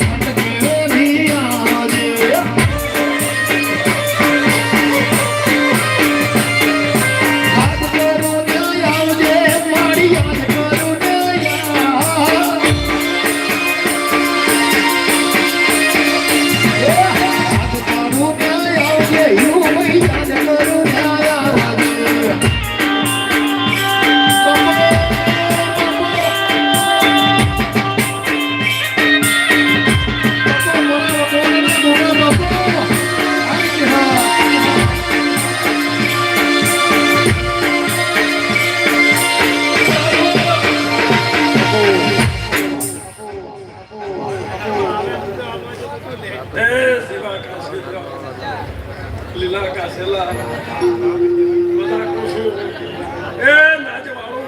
Please. જય શિવા શિવા લીલા કાસેલા બધા ખુશી એ નાચ વાળો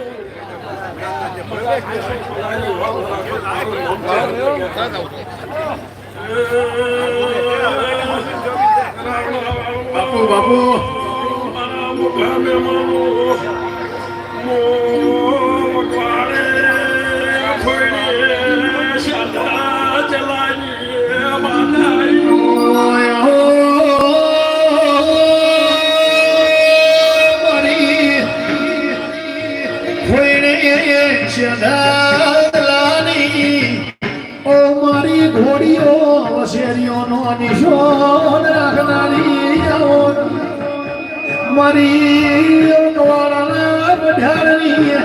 બાપુ બાપુ મુખામે મામો મારી ઘોડીઓ શેરીઓનો નિશોન રાખનારી મારી કવાળાના બઢારની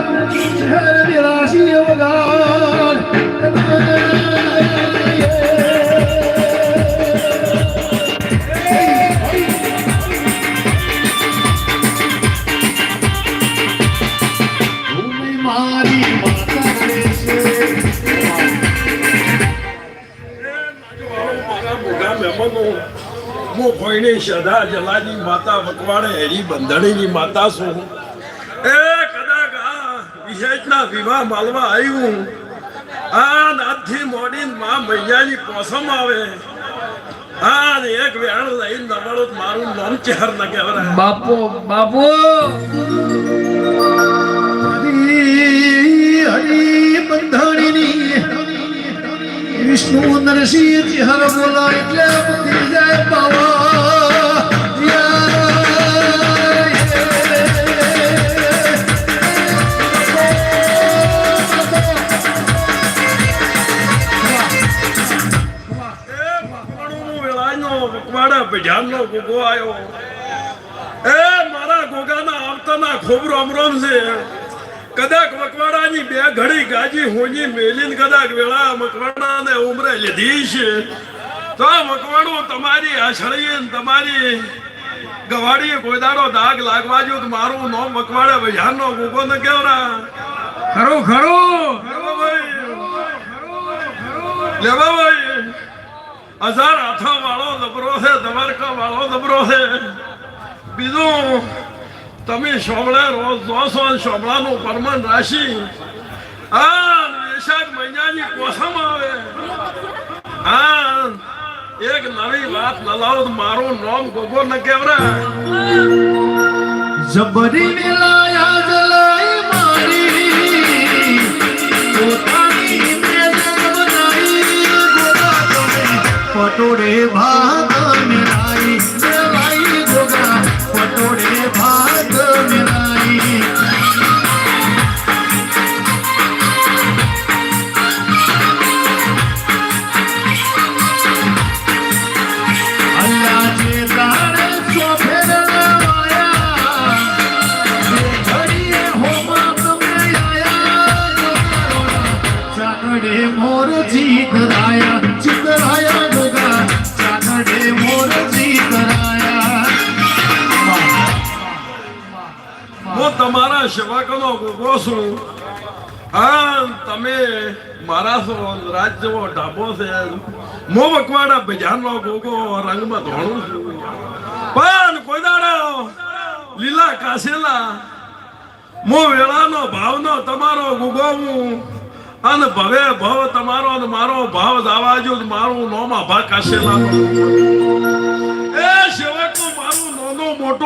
વિરાશી વગાડ હું કોઈની શ્રદ્ધા જલાની માતા મકવાડે હેરી બંધણીની માતા છું એ કદાચ આ વિશેષના વિવાહ માલવા આવ્યું આ નાથથી મોડીને મૈયાની પોસમ આવે. આ એક વેણ લઈને નવડો મારું નામ ચહેર ન કહેવાય. બાપુ બાપુ! વિષ્ણુ નરસિંહ હર બોલા એટલે મંદિર જાય મકવાડા ભજાનનો ગોગો આવ્યો એ મારા ગોગાના આવતાના ખૂબ રોમ રોમ છે. કદાચ મકવાડાની બે ઘડી ગાજી હોની મેલીને કદાક વેળા મકવાડાને ઉમરે લીધી છે. તો આ મકવાડું તમારી આછળીએ તમારી ગવાડી કોઈ દાડો દાગ લાગવા જો મારું નામ મકવાડા ભજાનનો ગોગો ને કેવરા? ખરું ખરું. લેવા ભાઈ. હજાર હાથા વાળો દબરો છે દવારકા વાળો દબરો છે. બીજું તમે સોમળે રોજ જોશો અને પરમાન રાશિ. આ મહિનાની કોસમાં આવે. આ એક નવી વાત લલાવ મારું નામ ગોગો ન કેવરા જબરી તમે પટોળે ભાગ ચાકડે મોર જીતરાયા ચિતરાયા ગોગા ચાકડે મોર જીતરાયા હું તમારા સેવકનો ગોગો છું. હા, તમે મારા છો, રાજ જેવો ઢાબો છે. મો મકવાડા બજારનો ગોગો રંગમાં ધોણું છું. પણ કોઈ દાડો લીલા કાસેલા મો વેળાનો ભાવનો તમારો ગોગો હું અને ભવે ભવ તમારો અને મારો ભાવ દાવાજો મારું નોમાં કાશે લાગો એ સેવકનું મારું નોનો મોટો